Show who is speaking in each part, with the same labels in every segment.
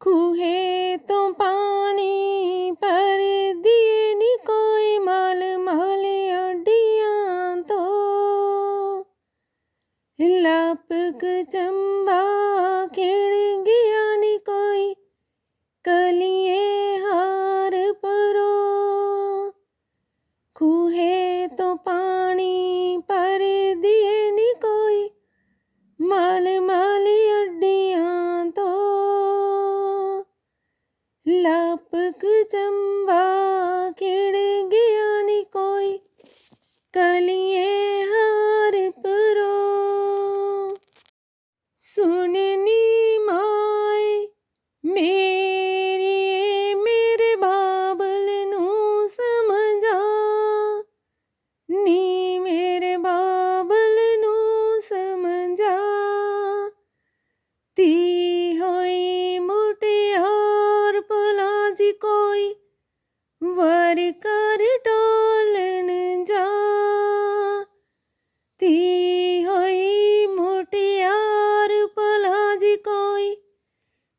Speaker 1: कुहे तो पानी पर दिए नी कोई माल माल अडिया तो। लापक चंबा खेड़ गया नी कोई, कलिए हार परो। कुहे तो पानी पर दिए लापक चंबा किड़ गया नी कोई। कलिए हार परो। सुने कोई वर कर टोलन जा ती होई मुटियार पलाज कोई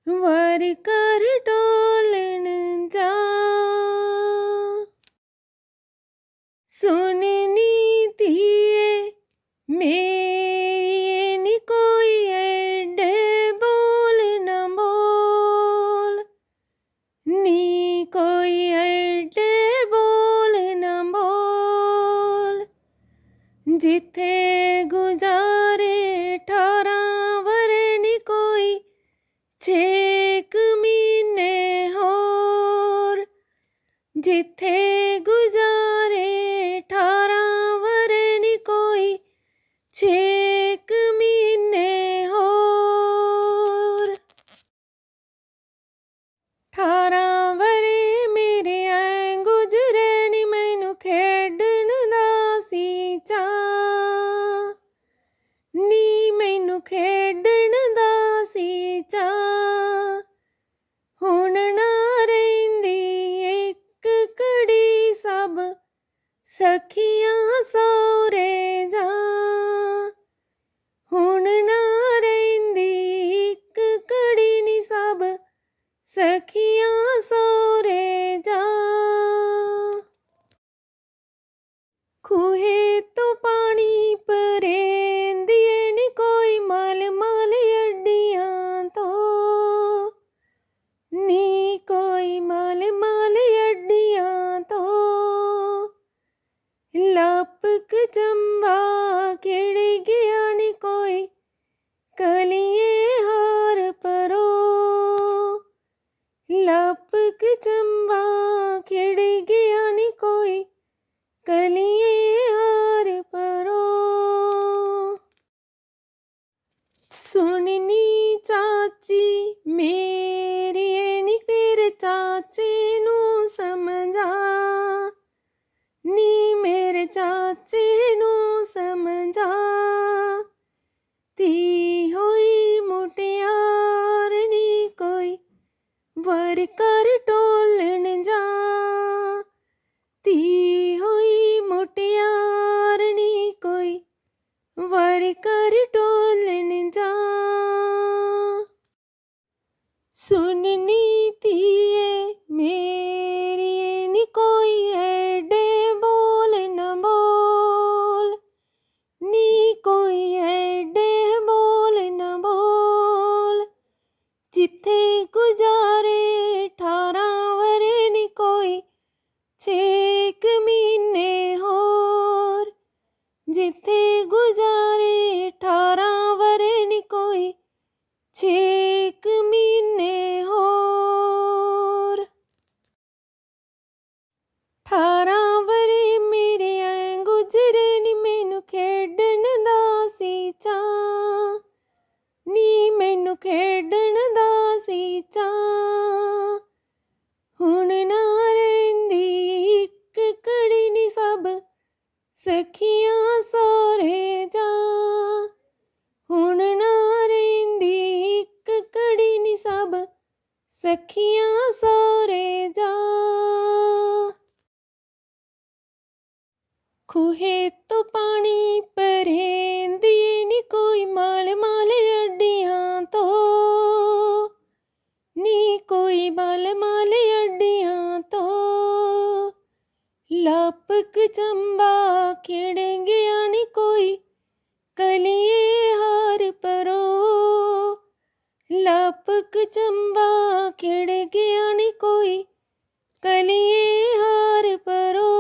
Speaker 1: वर कर टोलन जा सुननी दिए मेरे ਨੀ ਕੋਈ ਐਡੇ ਬੋਲ ਨਾ ਬੋਲ ਜਿੱਥੇ ਗੁਜ਼ਾਰੇ ਠਾਰਾਂ ਵਰੇ ਨੀ ਕੋਈ ਛੇ ਕੁ ਮਹੀਨੇ ਹੋਰ सखिया सोरे जा। खूहे तो पानी परे दिए नी कोई माल माल अड्डिया तो। नी कोई माल माल अड्डिया तो। लपक चंबा केड़े गया, नी कोई कलिया एक चंबा खिड़ गया नि कोई कलिए हार परो। सुननी चाची, मेरी एनी फिर चाचे नू समझा। नी मेरे चाचे नू समझा। ती होई मुटियार नी कोई, वर्का नीतिए मेरी नी कोई एडे बोल न बोल नी कोई एडे बोल न बोल जिथे गुजारे ठारा वरे नी कोई छे ਸਖੀਆਂ ਸੋਰੇ ਜਾ ਹੁਣ ਨਾ ਰਹਿੰਦੀ ਇੱਕ ਕੜੀ ਨੀ ਸਭ ਸਖੀਆਂ ਸੋਰੇ ਜਾ ਖੂਹੇ ਤੋਂ ਪਾਣੀ ਪਰੇਂਦੀ ਨੀ ਕੋਈ ਮਾਲ ਮਾਲੇ चंबक चंबा खेडेंगे आणि कोई कलिये हार परो लापक चंबा खेडेंगे आणि कोई कलिये हार परो